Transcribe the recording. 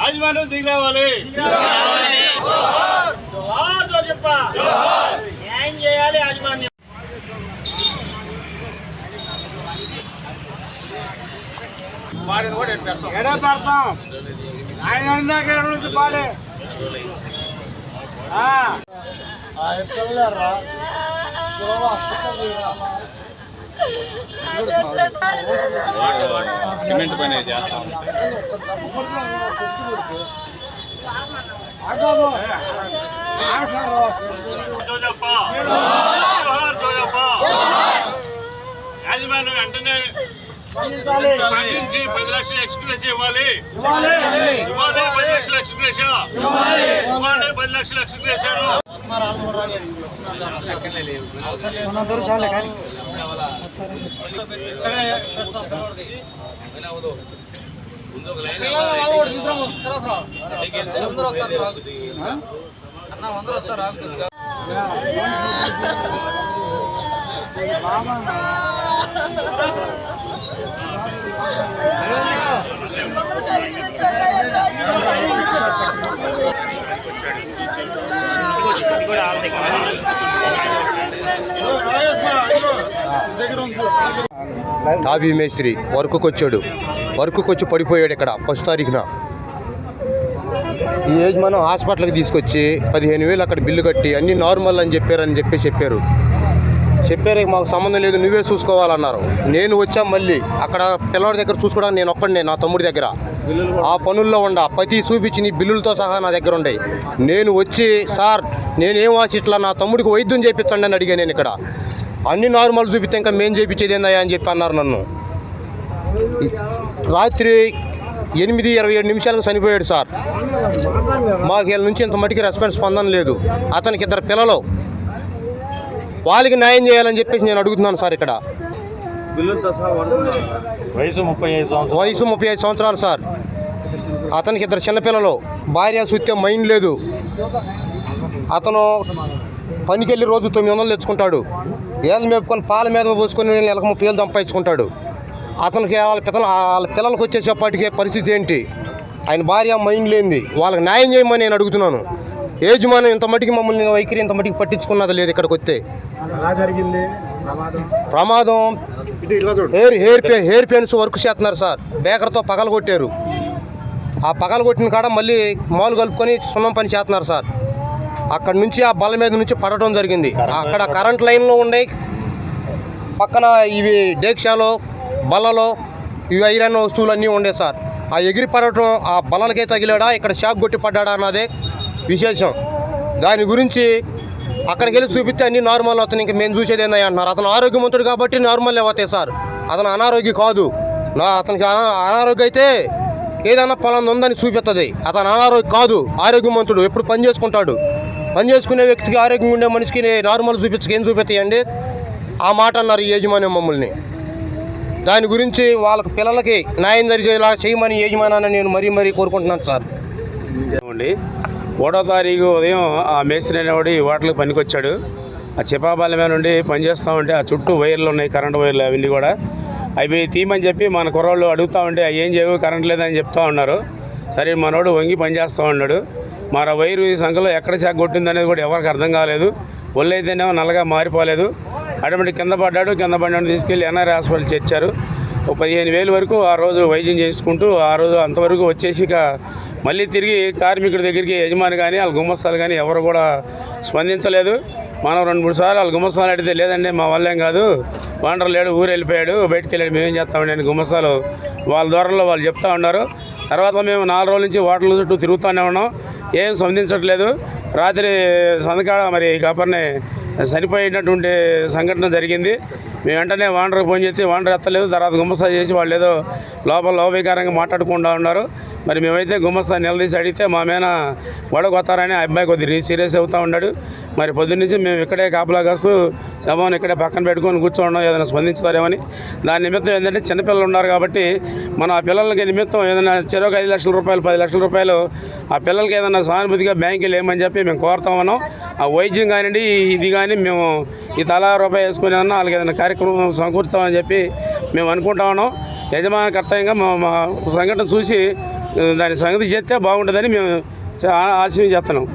యాజమాన్యం దిగి రావాలి న్యాయం చేయాలి యాజమాన్యం ఎడ పెడతాం ఆయన పాడే ఆ సిమెంట్ పని చేస్తాం యాజమాన్యం వెంటనే స్పందించి పది లక్షలు ఎక్స్గ్రెస్ ఇవ్వాలి. ఇవ్వాలి. పది లక్షల ఎక్స్గ్రెస్ ఇవ్వాలి. పది లక్షల ఎక్స్గ్రెస్ టాబీ మేస్త్రి వర్క్కి వచ్చాడు వర్క్కి వచ్చి పడిపోయాడు ఇక్కడ ఫస్ట్ తారీఖున. ఈ ఏజ్ మనం హాస్పిటల్కి తీసుకొచ్చి పదిహేను వేలు అక్కడ బిల్లు కట్టి అన్నీ నార్మల్ అని చెప్పారని చెప్పి చెప్పారు. చెప్పారు మాకు సంబంధం లేదు నువ్వే చూసుకోవాలన్నారు. నేను వచ్చా మళ్ళీ. అక్కడ పిల్లవాడి దగ్గర చూసుకోవడానికి నేను ఒక్కడే నా తమ్ముడి దగ్గర. ఆ పనుల్లో ఉండ ప్రతి చూపించి నీ బిల్లులతో సహా నా దగ్గర ఉండే. నేను వచ్చి సార్ నేనేం ఆశిట్లా నా తమ్ముడికి వైద్యం చేయించండి అని అడిగాను నేను ఇక్కడ. అన్ని నార్మల్ చూపిస్తే ఇంకా మేం చేయించేది ఏందయ్యా? అని చెప్పి అన్నారు నన్ను. రాత్రి ఎనిమిది ఇరవై ఏడు నిమిషాలకు చనిపోయాడు సార్. మాకు వీళ్ళ నుంచి ఇంత మటుకి రెస్పాన్స్ స్పందన లేదు అతనికి ఇద్దరు పిల్లలు. వాళ్ళకి న్యాయం చేయాలని చెప్పేసి నేను అడుగుతున్నాను సార్ ఇక్కడ. వయసు ముప్పై ఐదు సంవత్సరాలు. వయసు ముప్పై ఐదు సంవత్సరాలు సార్. అతనికి ఇద్దరు చిన్నపిల్లలు. భార్య సుత్తే మైండ్ లేదు. అతను పనికి వెళ్ళి రోజు తొమ్మిది వందలు తెచ్చుకుంటాడు. ఏళ్ళు మేపుకొని పాల మీద పోసుకొని నెలకు ముప్పై వేలు సంపాదించుకుంటాడు. అతనికి వాళ్ళ పిల్లల వాళ్ళ పిల్లలకు వచ్చేసేపటికే పరిస్థితి ఏంటి? ఆయన భార్య మైండ్ లేనిది. వాళ్ళకి న్యాయం చేయమని నేను అడుగుతున్నాను. యజమాని ఇంత మటుకి మమ్మల్ని వైఖరి ఇంత మటుకి పట్టించుకున్నది లేదు ఇక్కడికి వస్తే. జరిగింది. ప్రమాదం. హెయిర్ హెయిర్ హెయిర్ పెన్స్ వర్క్ చేస్తున్నారు సార్. బేకర్తో పగల కొట్టారు. ఆ పగల కొట్టిన కాడ మళ్ళీ మాలు కలుపుకొని సున్నం పని చేస్తున్నారు సార్. అక్కడ నుంచి ఆ బల్ల మీద నుంచి పడటం జరిగింది. అక్కడ కరెంట్ లైన్లో ఉండే పక్కన ఇవి డేక్షాలో బల్లలో ఇవి ఐరన్ వస్తువులు అన్నీ ఉండే సార్. ఆ ఎగిరి పడటం ఆ బల్లలకే తగిలాడా? ఇక్కడ షాక్ కొట్టి పడ్డాడా అన్నదే విశేషం. దాని గురించి అక్కడికి వెళ్ళి చూపిస్తే అన్ని నార్మల్ అవుతుంది ఇంకా మేము చూసేది ఏందని అంటున్నారు. అతను ఆరోగ్యవంతుడు కాబట్టి నార్మల్ అవుతాయి సార్. అతను అనారోగ్య కాదు. నా అతనికి అనారోగ్యం అయితే ఏదైనా పొలం ఉందని చూపిస్తుంది అతను అనారోగ్యం కాదు. ఆరోగ్యవంతుడు. ఎప్పుడు పని చేసుకుంటాడు. పని చేసుకునే వ్యక్తికి ఆరోగ్యంగా ఉండే మనిషికి నార్మల్ చూపించక ఏం చూపిస్తాయండి? ఆ మాట అన్నారు ఈ యజమాని మమ్మల్ని. దాని గురించి వాళ్ళ పిల్లలకి న్యాయం జరిగేలా చేయమని యజమానాన్ని నేను మరీ మరీ కోరుకుంటున్నాను సార్. అండి ఒకటో తారీఖు ఉదయం ఆ మేస్త్రి అనేవాడు ఈ వాటర్లకు పనికొచ్చాడు. ఆ చిపాబాలమే మీద నుండి పనిచేస్తూ ఉంటే ఆ చుట్టూ వైర్లు ఉన్నాయి కరెంటు వైర్లు అవన్నీ కూడా. అవి తీయమని చెప్పి మన కుర్రోళ్ళు అడుగుతూ ఉంటే అవి ఏం చేయవు కరెంట్ లేదని చెప్తా ఉన్నారు. సరే మనోడు వంగి పనిచేస్తూ ఉన్నాడు. మన వైరు ఈ సంఖలో ఎక్కడ చెక్క కొట్టింది అనేది కూడా ఎవరికి అర్థం కాలేదు. ఒళ్ళు అయితేనేమో నల్లగా మారిపోలేదు. అటువంటి కింద పడ్డాడు కింద పడ్డాడు తీసుకెళ్ళి ఎన్ఆర్ హాస్పిటల్ చేర్చారు. పదిహేను వేలు వరకు ఆ రోజు వైద్యం చేసుకుంటూ ఆ రోజు అంతవరకు వచ్చేసి ఇక మళ్ళీ తిరిగి కార్మికుడి దగ్గరికి యజమాని కానీ వాళ్ళ గుమ్మస్తాలు కానీ ఎవరు కూడా స్పందించలేదు. మనం రెండు మూడు సార్లు వాళ్ళ గుమ్మస్తాలు అడిగితే లేదండి మా వల్లేం కాదు. వాండర్ లేడు ఊరు వెళ్ళిపోయాడు బయటికి వెళ్ళాడు మేమేం చేస్తామండి అని గుమ్మస్తాలు వాళ్ళ దూరంలో వాళ్ళు చెప్తా ఉన్నారు. తర్వాత మేము నాలుగు రోజుల నుంచి వాటర్ల చుట్టూ తిరుగుతూనే ఉన్నాం. ఏం స్పందించట్లేదు. రాత్రి సందకాడ మరి కాపర్ని చనిపోయినటువంటి సంఘటన జరిగింది. మేము వెంటనే వాండర్కి ఫోన్ చేసి వాండర్ ఎత్తలేదు తర్వాత గుమ్మస్తా చేసి వాళ్ళు ఏదో లోపల లోపీకారంగా మాట్లాడుకుంటూ ఉన్నారు. మరి మేమైతే గుమ్మస్తా నిలదీసి అడిగితే మా మీద గొడవకొత్తారని ఆ అబ్బాయి కొద్దిగా సీరియస్ అవుతూ ఉన్నాడు. మరి పొద్దున్న నుంచి మేము ఇక్కడే కాపలా కాస్తూ శవం ఇక్కడే పక్కన పెట్టుకొని కూర్చోవడం ఏదైనా స్పందించుతారేమని. దాని నిమిత్తం ఏంటంటే చిన్నపిల్లలు ఉన్నారు కాబట్టి మనం ఆ పిల్లలకి నిమిత్తం ఏదైనా చెరొక ఐదు లక్షల రూపాయలు పది లక్షల రూపాయలు ఆ పిల్లలకి ఏదైనా సానుభూతిగా బ్యాంకులు ఏమని చెప్పి మేము కోరుతా ఉన్నాం. ఆ వైద్యం కానివ్వండి ఇది కానీ మేము ఈ తలా రూపాయి వేసుకుని అన్నా వాళ్ళకి ఏదైనా కార్యక్రమం సమకూరుతామని చెప్పి మేము అనుకుంటా ఉన్నాం. యజమాన కర్తవ్యంగా మా మా సంఘటన చూసి దాని సంగతి చేస్తే బాగుంటుందని మేము ఆశయం చేస్తున్నాం.